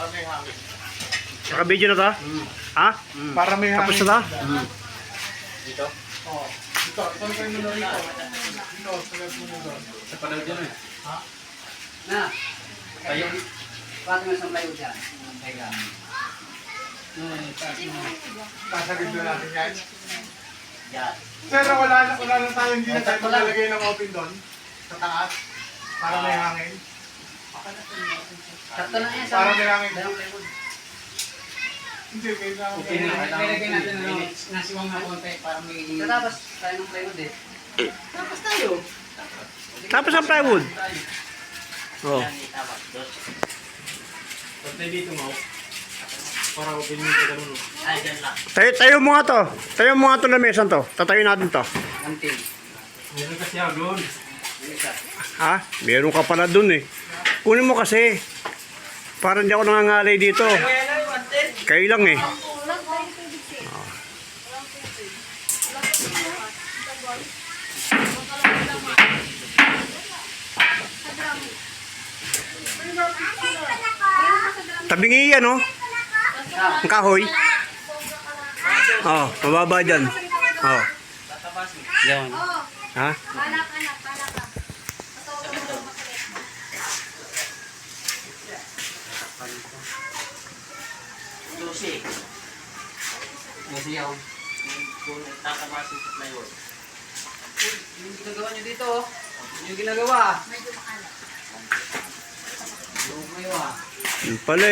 Para may hangin. Naka-video na to? Ha? Para may Tapos na to? Dito? Oo. Dito, ito na kayo muna rito. Dito, sagad mo muna doon. Sa panood yun eh. Na. Tayo. Paano mo sa plywood yan? Teka. Sasagad na natin guys. Yan. Pero wala, na- wala lang tayo hindi na tayo maglalagay ng open doon. Sa taas. Para may hangin. Sakto na yan. Para may hangin. Dalawang plywood. Hindi, na. Okay na. Lalagyan natin ano, nasiwang na konti para may... Tatapos tayo ng plywood eh. Tapos tayo. Tapos ang plywood. Oh. Pagtay dito mo. Para open yung pagkaroon. Tayo, tayo mo nga to. Tayo mo nga to na mesan to. Tatayo natin to. Anting. Meron kasi ako doon. Ha? Meron ka pala dun eh. Kunin mo kasi. Para hindi ako nangangalay dito. Kayo lang eh. Tabingi yan oh. Ang kahoy. Oh, mababa dyan. Oh. Yan. Ha? Lucy. Lucy ako. Yung ginagawa nyo dito, oh. Yung ginagawa. Yung ginagawa. Yun pala eh.